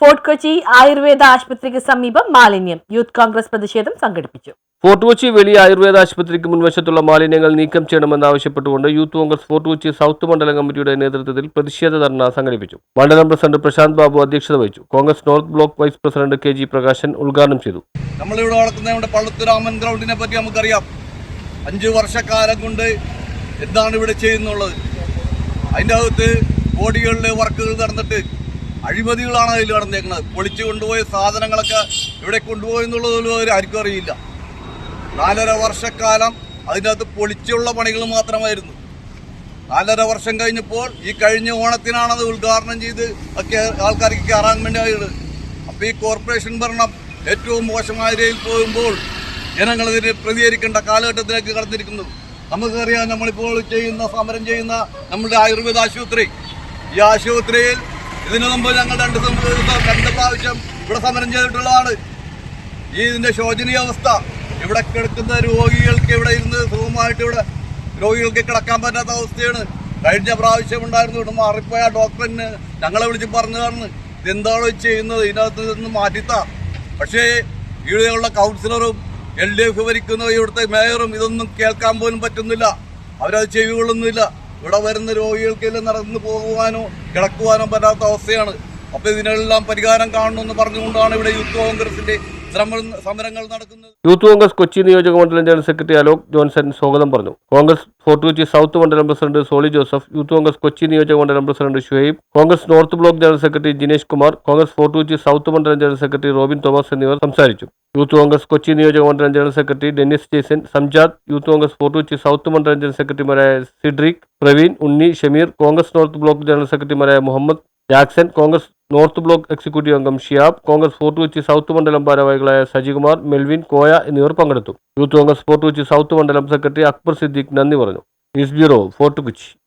Fort Kochi Ayurveda ആശുപത്രിക്ക് സമീപം മാലിന്യം. യൂത്ത് കോൺഗ്രസ് പ്രതിഷേധം സംഘടിപ്പിച്ചു. ഫോർട്ട് കൊച്ചി വലിയ ആയുർവേദ ആശുപത്രിക്ക് മുൻവശത്തുള്ള മാലിന്യങ്ങൾ നീക്കം ചെയ്യണമെന്നാവശ്യപ്പെട്ടുകൊണ്ട് Youth Congress Fort Kochi South മണ്ഡലം കമ്മിറ്റിയുടെ നേതൃത്വത്തിൽ പ്രതിഷേധ ധർണ സംഘടിപ്പിച്ചു. മണ്ഡലം പ്രസിഡന്റ് പ്രശാന്ത് ബാബു അധ്യക്ഷത വഹിച്ചു. Congress North Block vice president K G Prakashan ഉദ്ഘാടനം ചെയ്തു. നമ്മളിവിടെ നടക്കുന്ന നമ്മുടെ പള്ളുത്തുരാമൻ ഗ്രൗണ്ടിനെ പറ്റി നമുക്കറിയാം. അഞ്ചു വർഷക്കാലം കൊണ്ട് എന്താണ് ഇവിടെ ചെയ്യുന്നുള്ളത്. അതിന്റെ അകത്ത് കോടികളിലെ വർക്കുകൾ നടന്നിട്ട് അഴിമതികളാണ് അതിൽ നടന്നേക്കുന്നത് പൊളിച്ചു കൊണ്ടുപോയ സാധനങ്ങളൊക്കെ ഇവിടെ കൊണ്ടുപോയി എന്നുള്ളത് പോലും അവർ ആർക്കും അറിയില്ല. നാലര വർഷക്കാലം അതിനകത്ത് പൊളിച്ചുള്ള പണികൾ മാത്രമായിരുന്നു. നാലര വർഷം കഴിഞ്ഞപ്പോൾ ഈ കഴിഞ്ഞ ഓണത്തിനാണത് ഉദ്ഘാടനം ചെയ്ത് ഒക്കെ ആൾക്കാർക്ക് കയറാൻ വേണ്ടി ആയത്. അപ്പോൾ ഈ കോർപ്പറേഷൻ ഭരണം ഏറ്റവും മോശമായ രീതിയിൽ പോകുമ്പോൾ ജനങ്ങളതിന് പ്രതികരിക്കേണ്ട കാലഘട്ടത്തിലേക്ക് കടന്നിരിക്കുന്നു നമുക്കറിയാം നമ്മളിപ്പോൾ ചെയ്യുന്ന സമരം ചെയ്യുന്ന നമ്മുടെ ആയുർവേദ ആശുപത്രി. ഈ ആശുപത്രിയിൽ ഇതിനു മുമ്പ് ഞങ്ങൾ രണ്ട് രണ്ട് പ്രാവശ്യം ഇവിടെ സമരം ചെയ്തിട്ടുള്ളതാണ്. ഈ ഇതിന്റെ ശോചനീയ അവസ്ഥ. ഇവിടെ കിടക്കുന്ന രോഗികൾക്ക് ഇവിടെ ഇരുന്ന് സുഖമായിട്ട് ഇവിടെ രോഗികൾക്ക് കിടക്കാൻ പറ്റാത്ത അവസ്ഥയാണ്. കഴിഞ്ഞ പ്രാവശ്യം ഉണ്ടായിരുന്നു ഇവിടെ മാറിപ്പോയ ഡോക്ടറിന് ഞങ്ങളെ വിളിച്ച് പറഞ്ഞതാണ് ഇതെന്താണോ ഈ ചെയ്യുന്നത്? ഇതിനകത്ത് നിന്ന് മാറ്റിത്താ. പക്ഷേ ഇവിടെയുള്ള കൗൺസിലറും എൽ ഡി എഫ് ഭരിക്കുന്ന ഇവിടുത്തെ മേയറും ഇതൊന്നും കേൾക്കാൻ പോലും പറ്റുന്നില്ല. അവരത് ചെവികൊള്ളുന്നില്ല ഇവിടെ വരുന്ന രോഗികൾക്കെല്ലാം നടന്നു പോകുവാനോ കിടക്കുവാനോ പറ്റാത്ത അവസ്ഥയാണ്. അപ്പൊ ഇതിനെല്ലാം പരിഹാരം കാണണമെന്ന് പറഞ്ഞുകൊണ്ടാണ് ഇവിടെ യൂത്ത് കോൺഗ്രസിന്റെ സമരങ്ങൾ യൂത്ത് കോൺഗ്രസ് കൊച്ചി നിയോജക മണ്ഡലം ജനറൽ സെക്രട്ടറി അലോക് ജോൺസൺ സ്വാഗതം പറഞ്ഞു. കോൺഗ്രസ് ഫോർട്ട് കൊച്ചി സൗത്ത് മണ്ഡലം president Soly Joseph youth Congress Kochi നിയോജക മണ്ഡലം president Shuhaib Congress North Block general secretary Jinesh Kumar Congress Fort Kochi South മണ്ഡലം ജനറൽ സെക്രട്ടറി റോബിൻ തോമസ് എന്നിവർ സംസാരിച്ചു. യൂത്ത് കോൺഗ്രസ് കൊച്ചി നിയോജക മണ്ഡലം general secretary Dennis Jason Samjad Youth Congress Fort Kochi South മണ്ഡലം general സെക്രട്ടറിമാരായ Cedric Praveen Unni Shameer Congress North Block general സെക്രട്ടറിമാരായ Muhammad Jackson Congress North Block executive അംഗം Shiyab Congress fort Kochi south മണ്ഡലം ഭാരവാഹികളായ സജികുമാർ മെൽവിൻ കോയ എന്നിവർ പങ്കെടുത്തു. Youth Congress Fort Kochi South മണ്ഡലം secretary Akbar Siddique നന്ദി പറഞ്ഞു. News bureau Fort Kochi.